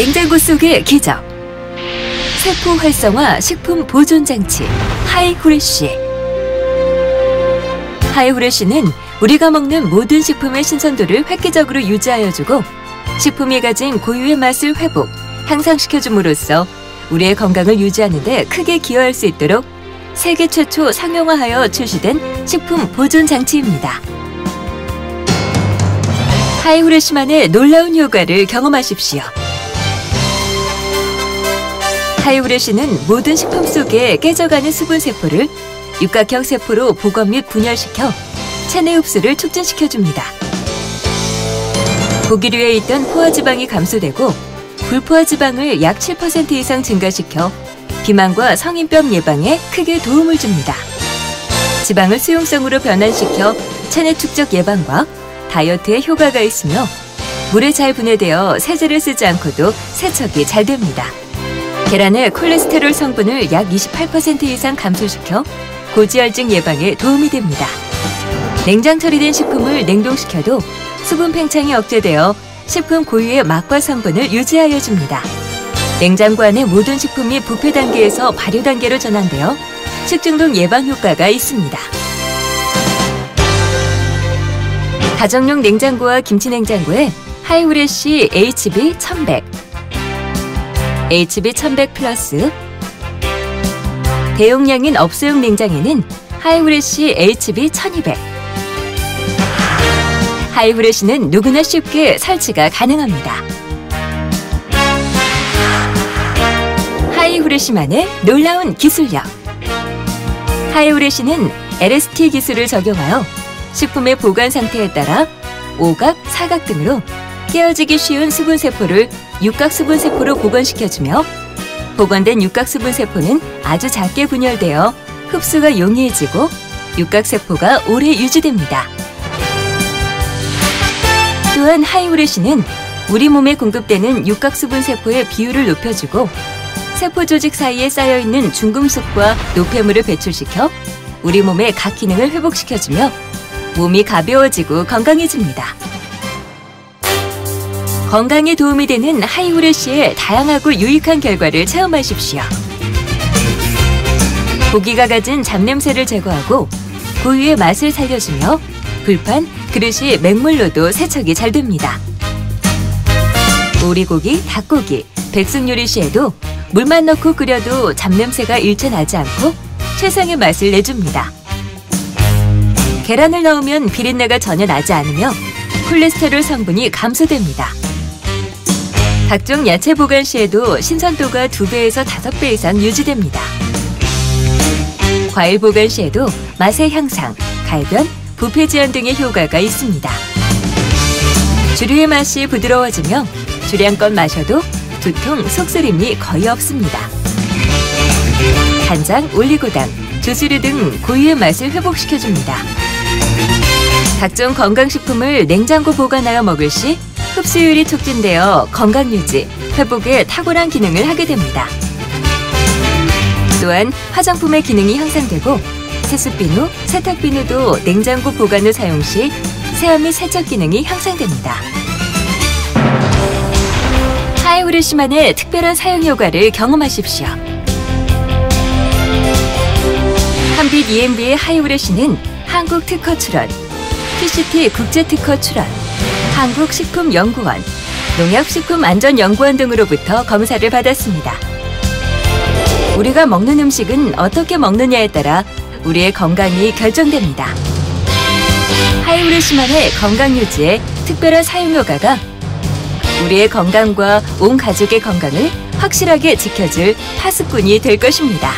냉장고 속의 기적. 세포 활성화 식품 보존 장치 하이후레쉬. 하이후레쉬는 우리가 먹는 모든 식품의 신선도를 획기적으로 유지하여주고 식품이 가진 고유의 맛을 회복, 향상시켜줌으로써 우리의 건강을 유지하는 데 크게 기여할 수 있도록 세계 최초 상용화하여 출시된 식품 보존 장치입니다. 하이후레쉬만의 놀라운 효과를 경험하십시오. 하이후레쉬는 모든 식품 속에 깨져가는 수분 세포를 육각형 세포로 복원 및 분열시켜 체내 흡수를 촉진시켜줍니다. 고기류에 있던 포화지방이 감소되고 불포화지방을 약 7% 이상 증가시켜 비만과 성인병 예방에 크게 도움을 줍니다. 지방을 수용성으로 변환시켜 체내 축적 예방과 다이어트에 효과가 있으며 물에 잘 분해되어 세제를 쓰지 않고도 세척이 잘 됩니다. 계란의 콜레스테롤 성분을 약 28% 이상 감소시켜 고지혈증 예방에 도움이 됩니다. 냉장 처리된 식품을 냉동시켜도 수분 팽창이 억제되어 식품 고유의 맛과 성분을 유지하여 줍니다. 냉장고 안의 모든 식품이 부패 단계에서 발효 단계로 전환되어 식중독 예방 효과가 있습니다. 가정용 냉장고와 김치 냉장고에 하이브레쉬 HB 1100, HB 1100 플러스, 대용량인 업소용 냉장에는 하이브레쉬 HB 1200, 하이브레쉬는 누구나 쉽게 설치가 가능합니다. 하이브레쉬만의 놀라운 기술력. 하이브레쉬는 LST 기술을 적용하여 식품의 보관 상태에 따라 오각, 사각 등으로 깨어지기 쉬운 수분 세포를 육각 수분 세포로 복원시켜주며 복원된 육각 수분 세포는 아주 작게 분열되어 흡수가 용이해지고 육각 세포가 오래 유지됩니다. 또한 하이브레쉬는 우리 몸에 공급되는 육각 수분 세포의 비율을 높여주고 세포 조직 사이에 쌓여 있는 중금속과 노폐물을 배출시켜 우리 몸의 각 기능을 회복시켜주며 몸이 가벼워지고 건강해집니다. 건강에 도움이 되는 하이후레쉬의 다양하고 유익한 결과를 체험하십시오. 고기가 가진 잡냄새를 제거하고 고유의 맛을 살려주며 불판, 그릇이 맹물로도 세척이 잘 됩니다. 오리고기, 닭고기, 백숙 요리 시에도 물만 넣고 끓여도 잡냄새가 일체 나지 않고 최상의 맛을 내줍니다. 계란을 넣으면 비린내가 전혀 나지 않으며 콜레스테롤 성분이 감소됩니다. 각종 야채 보관 시에도 신선도가 2배에서 5배 이상 유지됩니다. 과일 보관 시에도 맛의 향상, 갈변, 부패 제한 등의 효과가 있습니다. 주류의 맛이 부드러워지며 주량껏 마셔도 두통, 속쓰림이 거의 없습니다. 간장, 올리고당, 주스류 등 고유의 맛을 회복시켜줍니다. 각종 건강식품을 냉장고 보관하여 먹을 시 흡수율이 촉진되어 건강 유지, 회복에 탁월한 기능을 하게 됩니다. 또한 화장품의 기능이 향상되고 세수비누, 세탁비누도 냉장고 보관 후 사용 시 세화 및 세척 기능이 향상됩니다. 하이후레쉬만의 특별한 사용 효과를 경험하십시오. 한빛 EMB의 하이후레쉬는 한국 특허 출원, PCT 국제 특허 출원, 한국식품연구원, 농약식품안전연구원 등으로부터 검사를 받았습니다. 우리가 먹는 음식은 어떻게 먹느냐에 따라 우리의 건강이 결정됩니다. 하이브레시만의 건강 유지에 특별한 사용 효과가 우리의 건강과 온 가족의 건강을 확실하게 지켜줄 파수꾼이 될 것입니다.